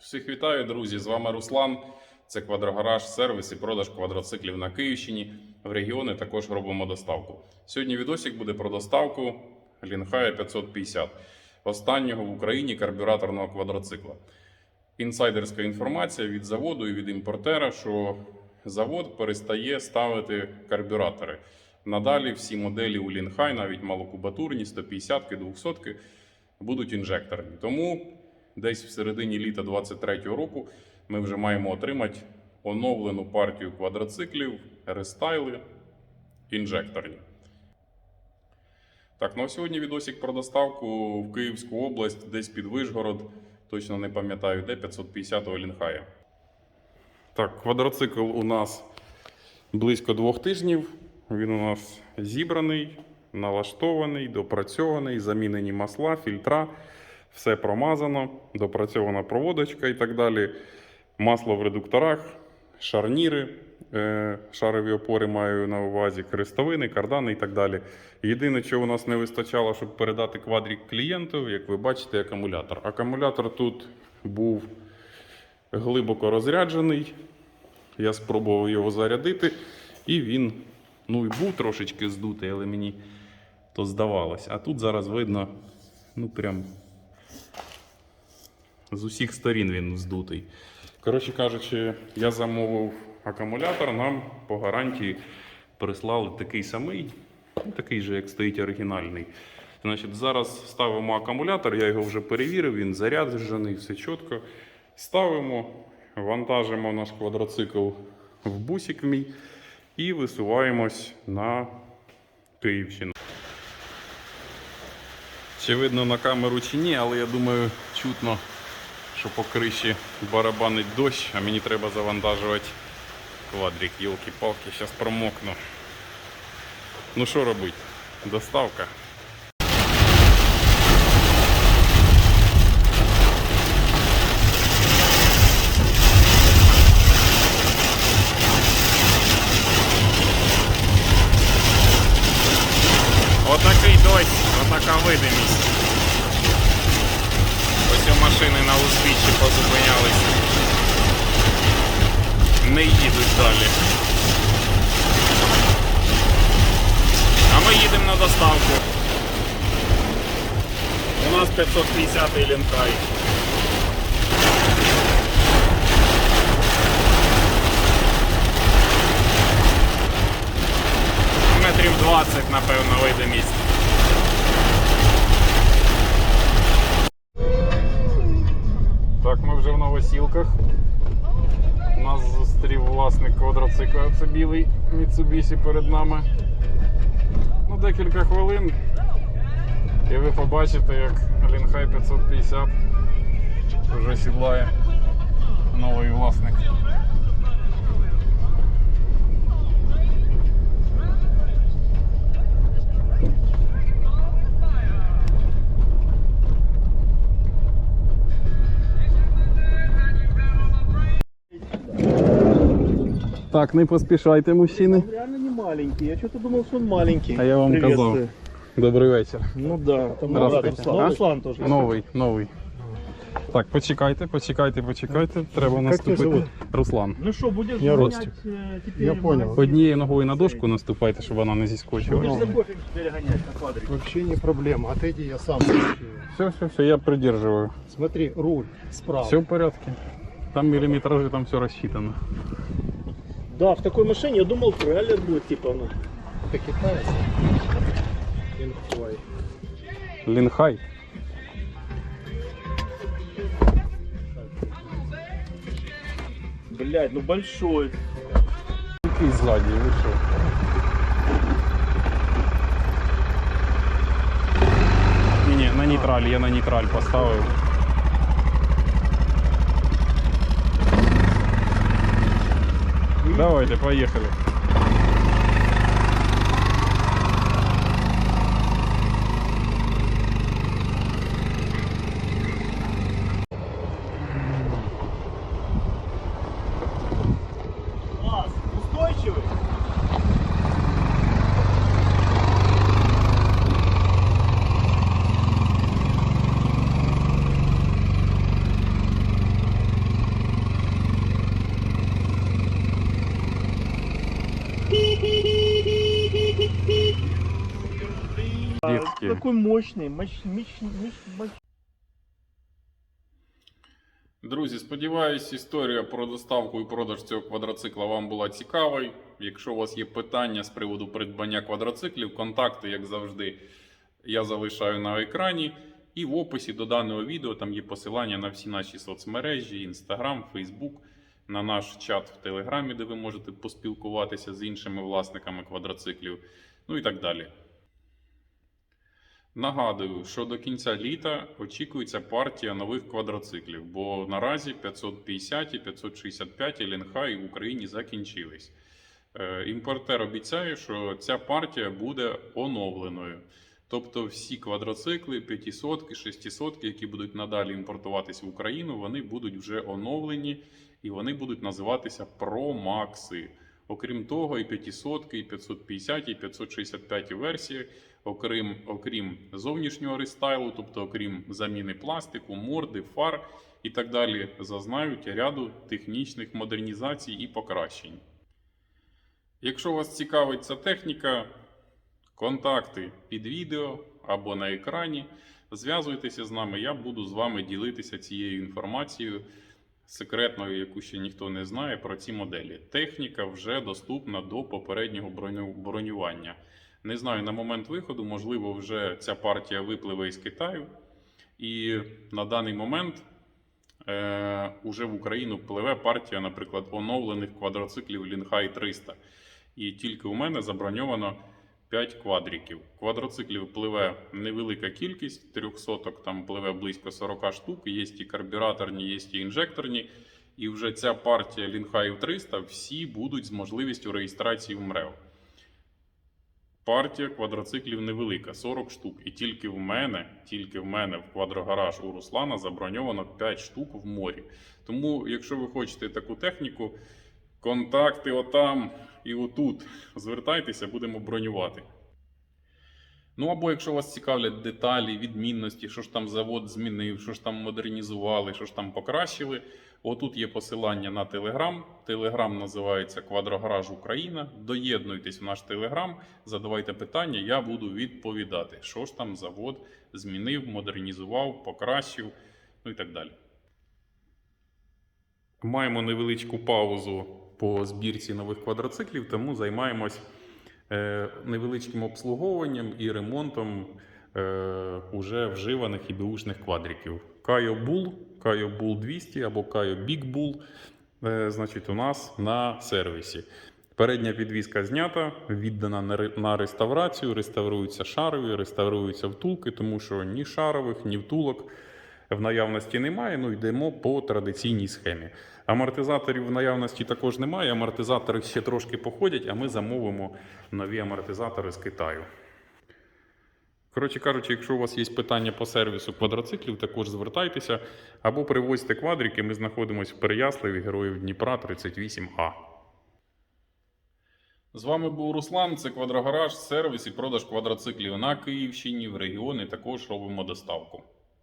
Всіх вітаю, друзі! З вами Руслан. Це квадрогараж, сервіс і продаж квадроциклів на Київщині. В регіони також робимо доставку. Сьогодні відосик буде про доставку Лінхая 550, останнього в Україні карбюраторного квадроцикла. Інсайдерська інформація від заводу і від імпортера, що завод перестає ставити карбюратори. Надалі всі моделі у Лінхай, навіть малокубатурні, 150-ки, 200-ки, будуть інжекторні. Тому десь в середині літа 2023 року ми вже маємо отримати оновлену партію квадроциклів, рестайли, інжекторні. Так, ну а сьогодні відосик про доставку в Київську область, десь під Вишгород, точно не пам'ятаю, де 550-го Лінхая. Так, квадроцикл у нас близько двох тижнів. Він у нас зібраний, налаштований, допрацьований, замінені масла, фільтра, все промазано, допрацьована проводочка і так далі. Масло в редукторах, шарніри, е, шарові опори маю на увазі, крестовини, кардани і так далі. Єдине, що у нас не вистачало, щоб передати квадрік клієнту, як ви бачите, акумулятор. Акумулятор тут був глибоко розряджений. Я спробував його зарядити, і він ну, і був трошечки здутий, але мені то здавалось. А тут зараз видно, ну прям з усіх сторін він здутий. Коротше кажучи, я замовив акумулятор, нам по гарантії прислали такий самий, такий же, як стоїть оригінальний. Значить, зараз ставимо акумулятор, я його вже перевірив, він заряджений, все чітко. Ставимо, вантажимо наш квадроцикл в бусик мій і висуваємось на Київщину. Чи видно на камеру чи ні, але я думаю, чутно, що по криші барабанить дощ, а мені треба завантажувати квадрик, йолки-палки, зараз промокну. Ну що робити? Доставка. Отакий дощ, отака видимість. У машини позупинялися. Не їдуть далі. А ми їдемо на доставку. У нас 550 лінкай. Метрів 20, напевно, видимість. Так, ми вже в новосілках. Нас зустрів власник квадроцикла, це білий Mitsubishi перед нами. Ну, декілька хвилин. І ви побачите, як Лінхай 550 вже сідлає новий власник. Так, не поспішайте, мужчини. Реально не маленький. Я что-то думал, что он маленький. А я вам Приветствую. казав. Добрий вечір. Ну да, там Здравствуйте. Руслан. А? Руслан тоже. Новий, новий. Так, почекайте, почекайте, почекайте. Треба наступити. зовут? Руслан. Ну что, будешь Я гонять, Ростик. э, теперь? Я понял. Однією ногою на дошку наступайте, щоб вона не зіскочила. Будешь за кофе перегонять на квадрик. Вообще не проблема. Отойди, я сам. Все, все, все, я придерживаю. Смотри, руль справа. Все в порядке. Там миллиметражи, там все рассчитано. Да, в такой машине я думал, реально будет типа, ну. Это китайец. Инхуай. Лінхай. Блять, ну большой. Який ззаді, ви що? Ні, ні, на нейтраль, я на нейтраль поставив. Давайте, поїхали. Такой мощный, мощ, мощ, мощ. Друзі, сподіваюсь, історія про доставку і продаж цього квадроцикла вам була цікавою. Якщо у вас є питання з приводу придбання квадроциклів, контакти, як завжди, я залишаю на екрані. І в описі до даного відео там є посилання на всі наші соцмережі: Instagram, Facebook, на наш чат в Телеграмі, де ви можете поспілкуватися з іншими власниками квадроциклів, ну і так далі. Нагадую, що до кінця літа очікується партія нових квадроциклів, бо наразі 550 і 565 Лінхай в Україні закінчились. Е, Імпортер обіцяє, що ця партія буде оновленою. Тобто всі квадроцикли, 500, 600, які будуть надалі імпортуватись в Україну, вони будуть вже оновлені і вони будуть називатися Maxi. Окрім того, і 500, і 550, і 565 версії, окрім, окрім зовнішнього рестайлу, тобто окрім заміни пластику, морди, фар і так далі, зазнають ряду технічних модернізацій і покращень. Якщо вас цікавить ця техніка, контакти під відео або на екрані. Зв'язуйтеся з нами, я буду з вами ділитися цією інформацією секретною, яку ще ніхто не знає про ці моделі. Техніка вже доступна до попереднього броню- бронювання. Не знаю, на момент виходу, можливо, вже ця партія випливе із Китаю. І на даний момент е, уже в Україну пливе партія, наприклад, оновлених квадроциклів Лінхай 300. І тільки у мене заброньовано 5 квадриків. Квадроциклів пливе невелика кількість, трьохсоток там пливе близько 40 штук. Є і карбюраторні, є і інжекторні. І вже ця партія Лінхаїв 300 всі будуть з можливістю реєстрації в МРЕВ. Партія квадроциклів невелика, 40 штук. І тільки в мене, тільки в мене в квадрогараж у Руслана заброньовано 5 штук в морі. Тому, якщо ви хочете таку техніку, контакти отам і отут. Звертайтеся, будемо бронювати. Ну або якщо вас цікавлять деталі, відмінності, що ж там завод змінив, що ж там модернізували, що ж там покращили. Отут є посилання на Телеграм. Телеграм називається Квадрогараж Україна. Доєднуйтесь в наш Телеграм, задавайте питання, я буду відповідати, що ж там завод змінив, модернізував, покращив, ну і так далі. Маємо невеличку паузу по збірці нових квадроциклів, тому займаємось невеличким обслуговуванням і ремонтом е, уже вживаних і беушних квадриків. Kayo Bull, Kayo Bull 200 або Kayo Big Bull, е, значить, у нас на сервісі. Передня підвізка знята, віддана на реставрацію, реставруються шарові, реставруються втулки, тому що ні шарових, ні втулок в наявності немає. Ну йдемо по традиційній схемі. Амортизаторів в наявності також немає. Амортизатори ще трошки походять, а ми замовимо нові амортизатори з Китаю. Коротше кажучи, якщо у вас є питання по сервісу квадроциклів, також звертайтеся або привозьте квадрики. Ми знаходимося в Переяславі, Героїв Дніпра 38А. З вами був Руслан. Це квадрогараж, сервіс і продаж квадроциклів на Київщині. В регіони також робимо доставку.